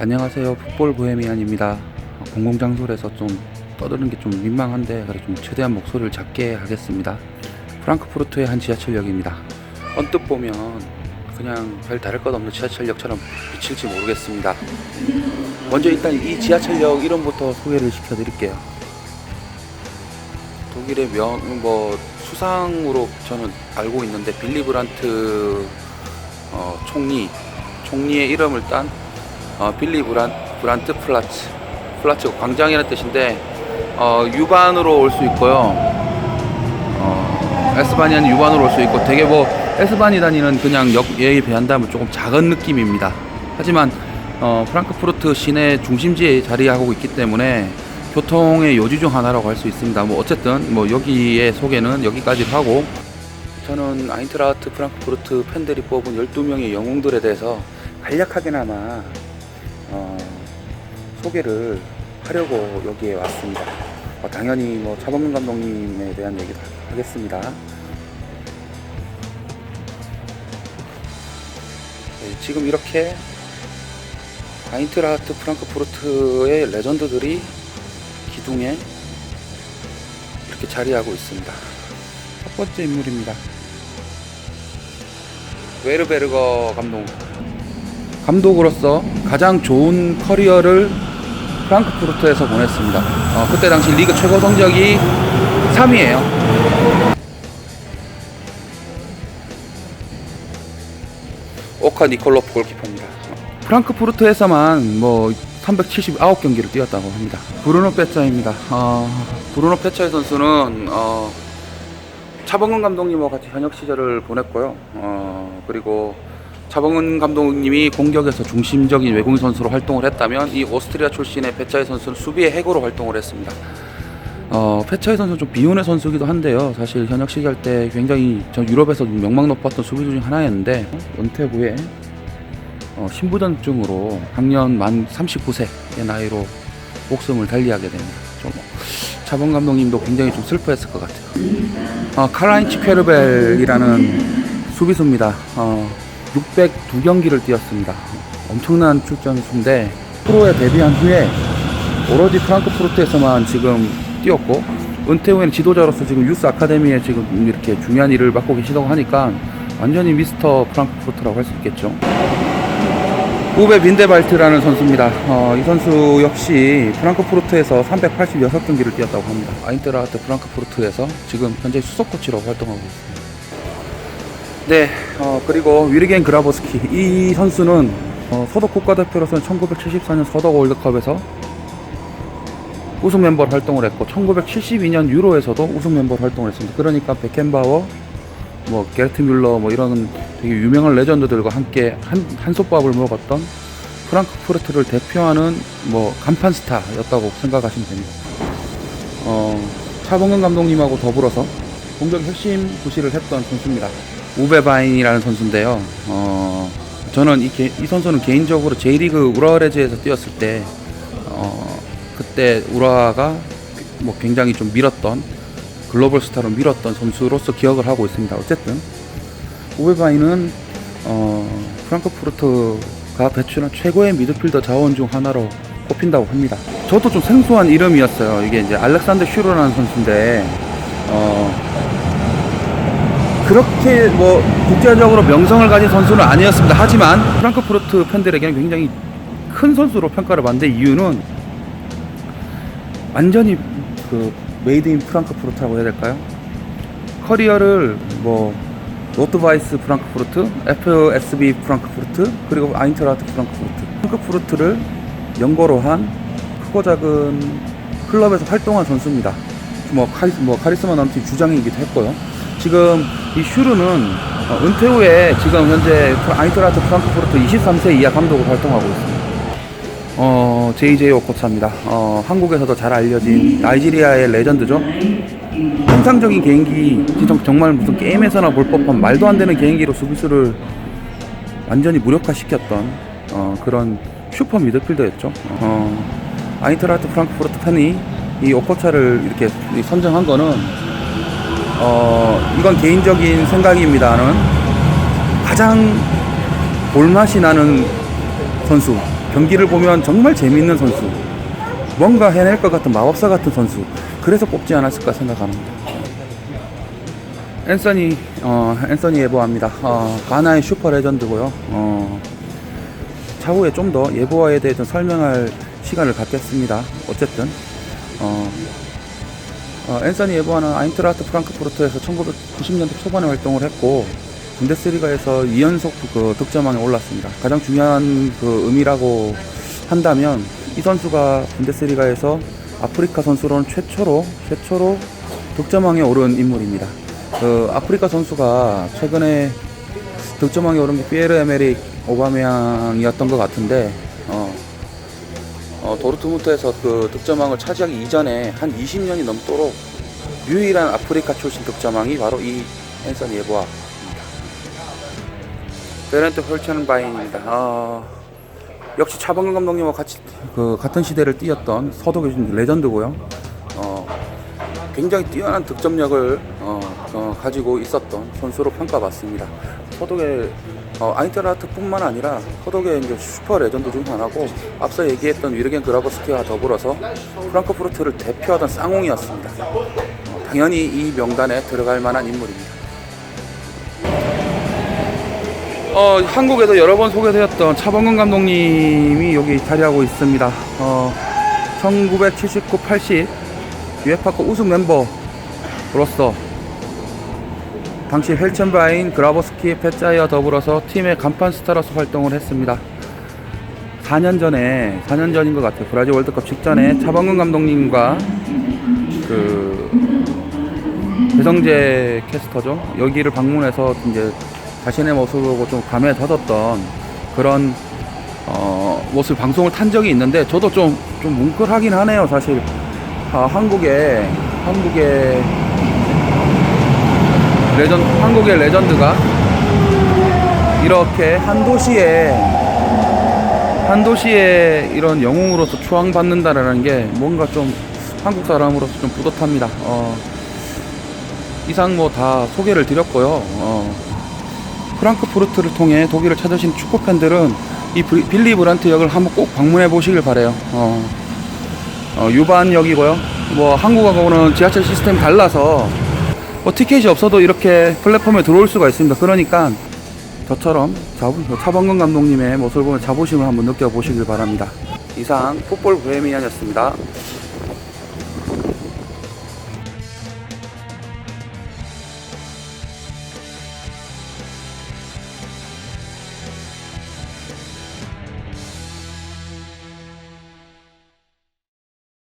안녕하세요. 풋볼 보헤미안입니다. 공공장소에서 좀 떠드는 게 좀 민망한데 그래 좀 최대한 목소리를 작게 하겠습니다. 프랑크푸르트의 한 지하철역입니다. 언뜻 보면 그냥 별 다를 것 없는 지하철역처럼 비칠지 모르겠습니다. 먼저 일단 이 지하철역 이름부터 소개를 시켜드릴게요. 독일의 명, 뭐 수상으로 저는 알고 있는데 빌리 브란트 어, 총리 총리의 이름을 딴 어, 빌리 브란, 브란트 플라츠. 플라츠 광장이라는 뜻인데 어, 유반으로 올 수 있고요. 어, 에스바니아는 유반으로 올 수 있고 되게 뭐 에스바니 다니는 그냥 역에 비한다면 조금 작은 느낌입니다. 하지만 어, 프랑크푸르트 시내 중심지에 자리하고 있기 때문에 교통의 요지 중 하나라고 할 수 있습니다. 뭐 어쨌든 뭐 여기의 소개는 여기까지로 하고 저는 아인트라하트 프랑크푸르트 팬들이 뽑은 12명의 영웅들에 대해서 간략하게나마 어, 소개를 하려고 여기에 왔습니다. 어, 당연히 뭐 차범근 감독님에 대한 얘기도 하겠습니다. 네, 지금 이렇게 아인트라하트 프랑크푸르트의 레전드들이 기둥에 이렇게 자리하고 있습니다. 첫 번째 인물입니다. 웨르베르거 감독. 감독으로서 가장 좋은 커리어를 프랑크푸르트에서 보냈습니다. 어, 그때 당시 리그 최고 성적이 3위예요. 오카 니콜로프 골키퍼입니다. 프랑크푸르트에서만 뭐 379경기를 뛰었다고 합니다. 브루노 페차입니다. 어, 브루노 페차의 선수는 어, 차범근 감독님과 같이 현역 시절을 보냈고요. 어, 그리고 차범근 감독님이 공격에서 중심적인 외국인 선수로 활동을 했다면 이 오스트리아 출신의 페차이 선수는 수비의 해고로 활동을 했습니다. 어, 페차이 선수는 좀 비운의 선수기도 한데요. 사실 현역 시절 때 굉장히 전 유럽에서 명망 높았던 수비수 중 하나였는데 후에 어, 신부전증으로 작년 만 39세의 나이로 목숨을 달리하게 됩니다. 좀 차범 감독님도 굉장히 좀 슬퍼했을 것 같아요. 어, 칼라인치 퀘르벨이라는 수비수입니다. 어, 602경기를 뛰었습니다. 엄청난 출전 수인데 프로에 데뷔한 후에 오로지 프랑크푸르트에서만 지금 뛰었고 은퇴 후에는 지도자로서 지금 유스 아카데미에 지금 이렇게 중요한 일을 맡고 계시다고 하니까 완전히 미스터 프랑크푸르트라고 할 수 있겠죠. 우베 빈데발트라는 선수입니다. 어, 이 선수 역시 프랑크푸르트에서 386경기를 뛰었다고 합니다. 아인트라하트 프랑크푸르트에서 지금 현재 수석 코치로 활동하고 있습니다. 네, 어, 그리고 위르겐 그라보스키 이 선수는 어, 서독 국가대표로서는 1974년 서독 월드컵에서 우승 멤버로 활동을 했고 1972년 유로에서도 우승 멤버로 활동을 했습니다. 그러니까 베켄바워, 뭐 게르트 뮬러 뭐 이런 되게 유명한 레전드들과 함께 한 한솥밥을 먹었던 프랑크푸르트를 대표하는 뭐 간판 스타였다고 생각하시면 됩니다. 어, 차범근 감독님하고 더불어서 공격 핵심 구실을 했던 선수입니다. 우베바인이라는 선수인데요. 어, 저는 이, 개- 이 선수는 개인적으로 J리그 우라레즈에서 뛰었을 때 어, 그때 우라가 뭐 굉장히 좀 밀었던 글로벌 스타로 밀었던 선수로서 기억을 하고 있습니다. 어쨌든 우베바인은 어, 프랑크푸르트가 배출한 최고의 미드필더 자원 중 하나로 꼽힌다고 합니다. 저도 좀 생소한 이름이었어요. 이게 이제 알렉산더 슈르라는 선수인데 어, 그렇게 뭐 국제적으로 명성을 가진 선수는 아니었습니다. 하지만 프랑크푸르트 팬들에게는 굉장히 큰 선수로 평가를 받는데 이유는 완전히 그 메이드 인 프랑크푸르트라고 해야 될까요? 커리어를 뭐 노트바이스 프랑크푸르트, FSB 프랑크푸르트, 그리고 아인트라트 프랑크푸르트, 프랑크푸르트를 연고로 한 크고 작은 클럽에서 활동한 선수입니다. 뭐, 카리, 뭐 카리스마 넘친 주장이기도 했고요. 지금 이 슈르는 어, 은퇴 후에 지금 현재 아인트라트 프랑크푸르트 23세 이하 감독으로 활동하고 있습니다. 어, JJ 오코차입니다. 어, 한국에서도 잘 알려진 나이지리아의 레전드죠. 통상적인 개인기, 정- 정말 무슨 게임에서나 볼 법한 말도 안 되는 개인기로 수비수를 완전히 무력화시켰던 어, 그런 슈퍼 미드필더였죠. 어, 아인트라트 프랑크푸르트 팬이 이 오코차를 이렇게 선정한 거는 어, 이건 개인적인 생각입니다는 가장 볼맛이 나는 선수 경기를 보면 정말 재미있는 선수. 뭔가 해낼 것 같은 마법사 같은 선수. 그래서 뽑지 않았을까 생각합니다. 앤서니 어 앤서니 예보합니다. 어 가나의 슈퍼 레전드고요. 어 차후에 좀 더 예보화에 대해 좀 설명할 시간을 갖겠습니다. 어쨌든 어, 어 앤서니 예보화는 아인트라트 프랑크푸르트에서 1990년대 초반에 활동을 했고 분데스리가에서 2연속 그 득점왕에 올랐습니다. 가장 중요한 그 의미라고 한다면 이 선수가 분데스리가에서 아프리카 선수로는 최초로 최초로 득점왕에 오른 인물입니다. 그 아프리카 선수가 최근에 득점왕에 오른 게 피에르 에메릭 오바메양이었던 것 같은데 어, 어, 도르트문트에서 그 득점왕을 차지하기 이전에 한 20년이 넘도록 유일한 아프리카 출신 득점왕이 바로 이 앤서니 예보아입니다. 베렌트 홀천바인입니다. 아, 역시 차범근 감독님과 같이 그 같은 시대를 뛰었던 서독의 레전드고요. 어, 굉장히 뛰어난 득점력을 어, 어, 가지고 있었던 선수로 평가받습니다. 서독의 어, 아인트라트뿐만 아니라 서독의 이제 슈퍼 레전드 중 하나고 앞서 얘기했던 위르겐 그라버스키와 더불어서 프랑크푸르트를 대표하던 쌍홍이었습니다. 어, 당연히 이 명단에 들어갈 만한 인물입니다. 어, 한국에서 여러 번 소개되었던 차범근 감독님이 여기 자리하고 있습니다. 어, 1979, 80 UEFA컵 우승 멤버로서 당시 헬첸바인, 그라버스키, 페짜이와 더불어서 팀의 간판 스타로서 활동을 했습니다. 4년 전에, 4년 전인 것 같아요. 브라질 월드컵 직전에 차범근 감독님과 그 배성재 캐스터죠. 여기를 방문해서 이제 자신의 모습을 보고 좀 감에 젖었던 그런 어, 모습 방송을 탄 적이 있는데 저도 좀, 좀 뭉클하긴 하네요, 사실. 아, 한국의, 한국의 레전, 한국의 레전드가 이렇게 한 도시에, 한 도시에 이런 영웅으로서 추앙받는다라는 게 뭔가 좀 한국 사람으로서 좀 뿌듯합니다. 어, 이상 뭐 다 소개를 드렸고요. 어, 프랑크푸르트를 통해 독일을 찾으신 축구 팬들은 이 빌리 브란트 역을 한번 꼭 방문해 보시길 바래요. 어, 어, 유반역이고요. 뭐 한국하고는 지하철 시스템이 달라서 뭐 티켓이 없어도 이렇게 플랫폼에 들어올 수가 있습니다. 그러니까 저처럼 차범근 감독님의 모습을 보면 자부심을 한번 느껴보시길 바랍니다. 이상 풋볼 보헤미안이었습니다.